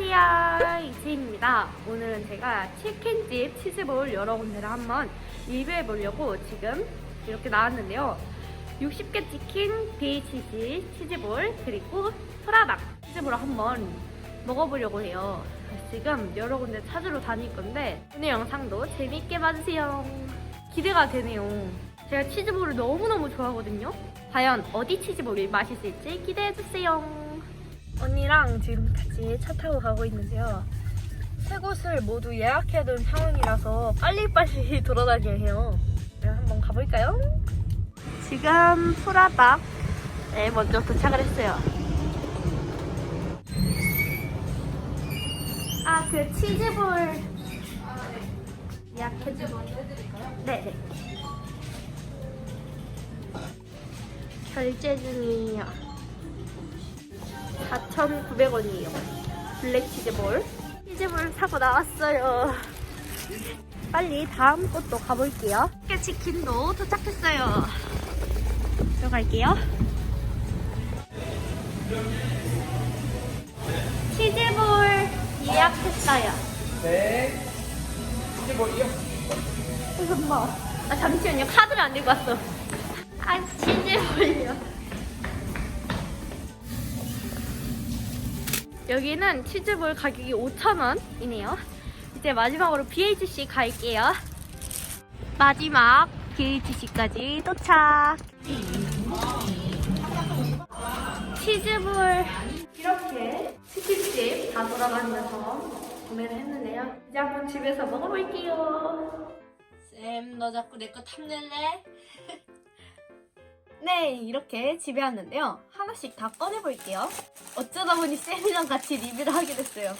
안녕하세요. 이지입니다. 오늘은 제가 치킨집 치즈볼 여러 군데를 한번 리뷰해 보려고 지금 이렇게 나왔는데요. 60개 치킨 BHG 치즈볼 그리고 프라닭 치즈볼을 한번 먹어보려고 해요. 지금 여러 군데 찾으러 다닐 건데 오늘 영상도 재밌게 봐주세요. 기대가 되네요. 제가 치즈볼을 너무너무 좋아하거든요. 과연 어디 치즈볼이 맛있을지 기대해주세요 언니랑 지금 같이 차 타고 가고 있는데요. 세 곳을 모두 예약해둔 상황이라서 빨리빨리 돌아다녀야 해요. 네, 한번 가볼까요? 지금 프라닭에 먼저 도착을 했어요. 아, 그 치즈볼 예약해준 네, 네. 결제 중이에요. 4,900원이에요. 블랙 치즈볼. 치즈볼 사고 나왔어요. 빨리 다음 곳도 가볼게요. 치킨도 도착했어요. 들어갈게요. 치즈볼 예약했어요. 네. 이제 뭐이요? 잠깐만. 아, 잠시만요. 카드를 안 들고 왔어. 아, 치즈볼요. 여기는 치즈볼 가격이 5,000원이네요. 이제 마지막으로 BHC 갈게요. 마지막 BHC까지 도착. 치즈볼 이렇게 치킨집 다 돌아가면서 구매를 했는데요. 이제 한번 집에서 먹어볼게요. 쌤, 너 자꾸 내 거 탐낼래? 네, 이렇게 집에 왔는데요. 하나씩 다 꺼내볼게요. 어쩌다 보니 쌤이랑 같이 리뷰를 하게 됐어요.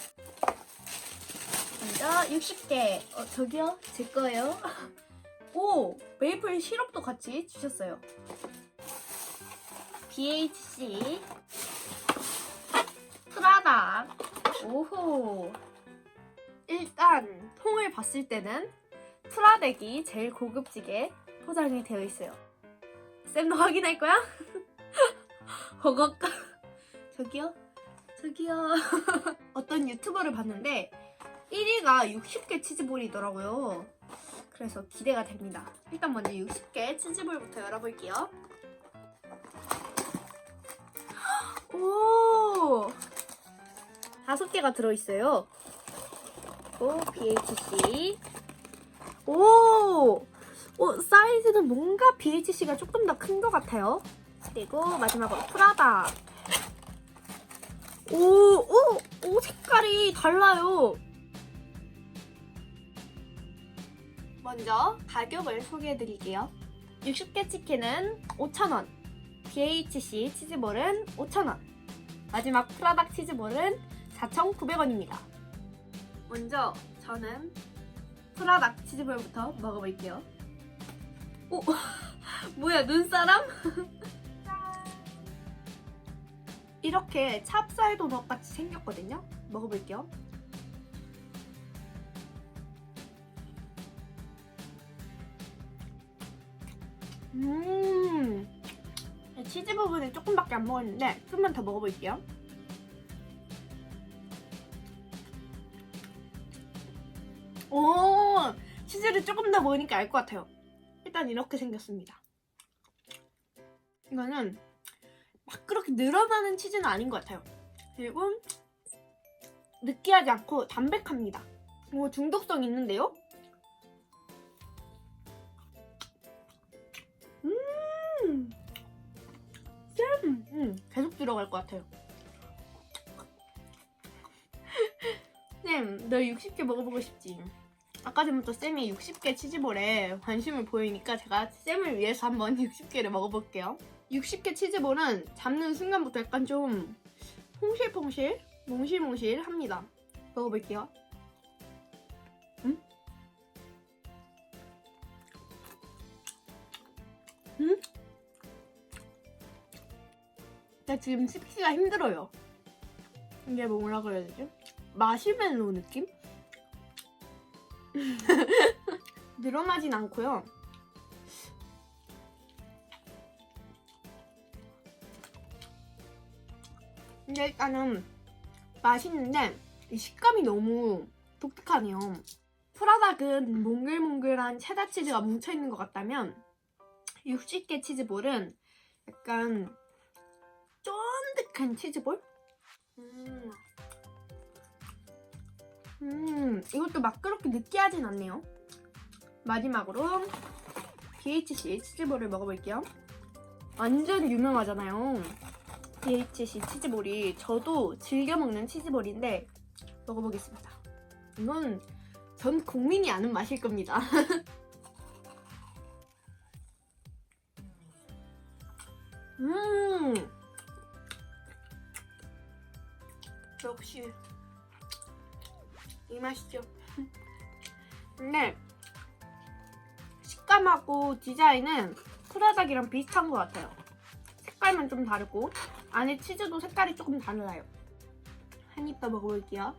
먼저 60개. 어, 저기요? 제 거예요. 오! 메이플 시럽도 같이 주셨어요. BHC. 프라다. 오호. 일단 통을 봤을 때는 프라덱이 제일 고급지게 포장이 되어 있어요. 쌤도 확인할 거야? 허걱 저기요? 저기요. 어떤 유튜버를 봤는데 1위가 60개 치즈볼이더라고요. 그래서 기대가 됩니다. 일단 먼저 60개 치즈볼부터 열어볼게요. 오! 다섯 개가 들어있어요. 오 BHC 오 어, 사이즈는 뭔가 BHC가 조금 더 큰 것 같아요. 그리고 마지막으로 프라다. 오, 오, 오, 색깔이 달라요. 먼저 가격을 소개해드릴게요. 60개 치킨은 5,000원. BHC 치즈볼은 5,000원. 마지막 프라닭 치즈볼은 4,900원입니다. 먼저 저는 프라닭 치즈볼부터 먹어볼게요. 오, 뭐야 눈사람? 이렇게 찹쌀 도넛 같이 생겼거든요. 먹어볼게요. 음, 치즈 부분은 조금밖에 안 먹었는데 좀만 더 먹어볼게요. 오, 치즈를 조금 더 먹으니까 알 것 같아요. 일단 이렇게 생겼습니다. 이거는 막 그렇게 늘어나는 치즈는 아닌 것 같아요. 그리고 느끼하지 않고 담백합니다. 뭐 중독성 있는데요? 음, 쌤, 음, 계속 들어갈 것 같아요. 쌤, 너 60개 먹어보고 싶지? 아까 전부터 쌤이 60개 치즈볼에 관심을 보이니까 제가 쌤을 위해서 한번 60개를 먹어볼게요. 60개 치즈볼은 잡는 순간부터 약간 좀 퐁실퐁실, 몽실몽실 합니다. 먹어볼게요. 음? 음? 나 지금 씹기가 힘들어요. 이게 뭐라 그래야 되지? 마시멜로 느낌? 늘어나진 않고요. 근데 일단은 맛있는데 이 식감이 너무 독특하네요. 프라닭은 몽글몽글한 체다 치즈가 뭉쳐있는 것 같다면 60개 치즈볼은 약간 쫀득한 치즈볼? 음. 음, 이것도 막 그렇게 느끼하진 않네요. 마지막으로 BHC 치즈볼을 먹어볼게요. 완전 유명하잖아요. BHC 치즈볼이 저도 즐겨 먹는 치즈볼인데 먹어보겠습니다. 이건 전 국민이 아는 맛일 겁니다. 음, 역시 이 맛이죠. 근데 식감하고 디자인은 프라닭이랑 비슷한 것 같아요. 색깔만 좀 다르고 안에 치즈도 색깔이 조금 달라요. 한 입 더 먹어볼게요.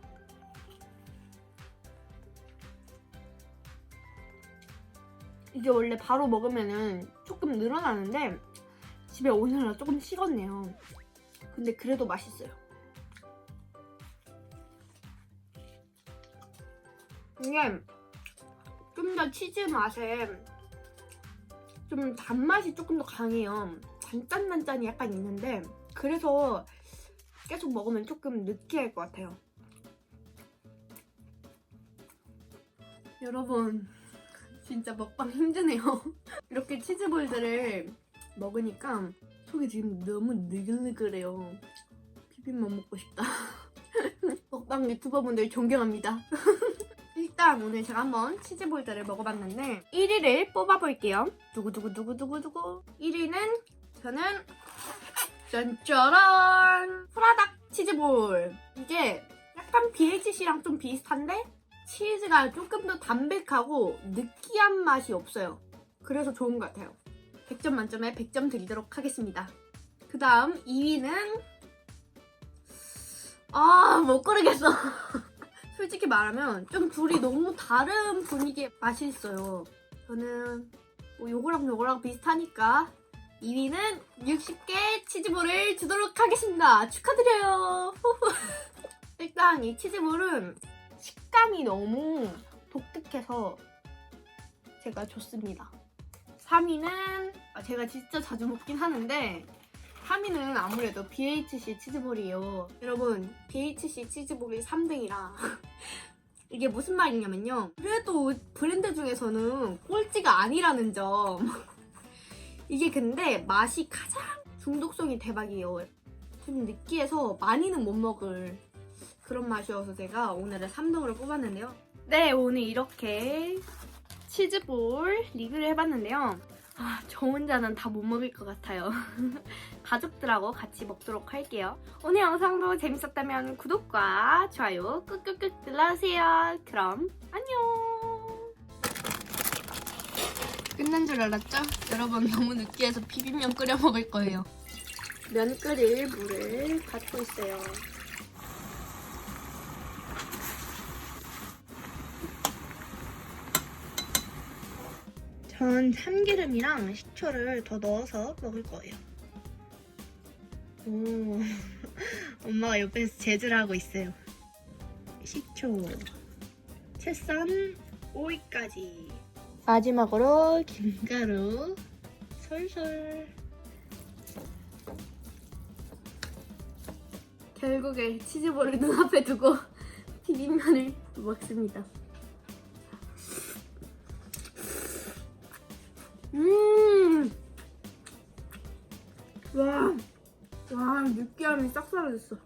이게 원래 바로 먹으면은 조금 늘어나는데 집에 오느라 조금 식었네요. 근데 그래도 맛있어요. 이게 좀 더 치즈 맛에 좀 단맛이 조금 더 강해요. 단짠단짠이 약간 있는데 그래서 계속 먹으면 조금 느끼할 것 같아요. 여러분 진짜 먹방 힘드네요. 이렇게 치즈볼들을 먹으니까 속이 지금 너무 느글느글해요. 비빔만 먹고 싶다. 먹방 유튜버분들 존경합니다. 일단 오늘 제가 한번 치즈볼들을 먹어봤는데 1위를 뽑아볼게요. 두구두구두구두구두구 1위는 저는 짠짜란 프라닭 치즈볼 이게 약간 BHC랑 좀 비슷한데 치즈가 조금 더 담백하고 느끼한 맛이 없어요. 그래서 좋은 것 같아요. 100점 만점에 100점 드리도록 하겠습니다. 그 다음 2위는 아 못 고르겠어. 솔직히 말하면 좀 둘이 너무 다른 분위기의 맛이 있어요. 저는 뭐 요거랑 요거랑 비슷하니까 2위는 60개 치즈볼을 주도록 하겠습니다. 축하드려요. 일단 이 치즈볼은 식감이 너무 독특해서 제가 좋습니다. 3위는 아, 제가 진짜 자주 먹긴 하는데 3위는 아무래도 BHC 치즈볼이에요. 여러분 BHC 치즈볼이 3등이라 이게 무슨 말이냐면요. 그래도 브랜드 중에서는 꼴찌가 아니라는 점. 이게 근데 맛이 가장 중독성이 대박이에요. 좀 느끼해서 많이는 못 먹을 그런 맛이어서 제가 오늘은 3등으로 뽑았는데요. 네, 오늘 이렇게 치즈볼 리뷰를 해봤는데요. 아, 저 혼자는 다 못 먹을 것 같아요. 가족들하고 같이 먹도록 할게요. 오늘 영상도 재밌었다면 구독과 좋아요 꾹꾹꾹 눌러주세요. 그럼 안녕. 끝난 줄 알았죠? 여러분 너무 느끼해서 비빔면 끓여 먹을 거예요. 면 끓일 물을 갖고 있어요. 전 참기름이랑 식초를 더 넣어서 먹을 거예요. 오, 엄마가 옆에서 제주를 하고 있어요. 식초, 채썬 오이까지. 마지막으로 김가루 솔솔. 결국에 치즈볼을 눈앞에 두고 비빔면을 먹습니다. 식감이 싹 사라졌어.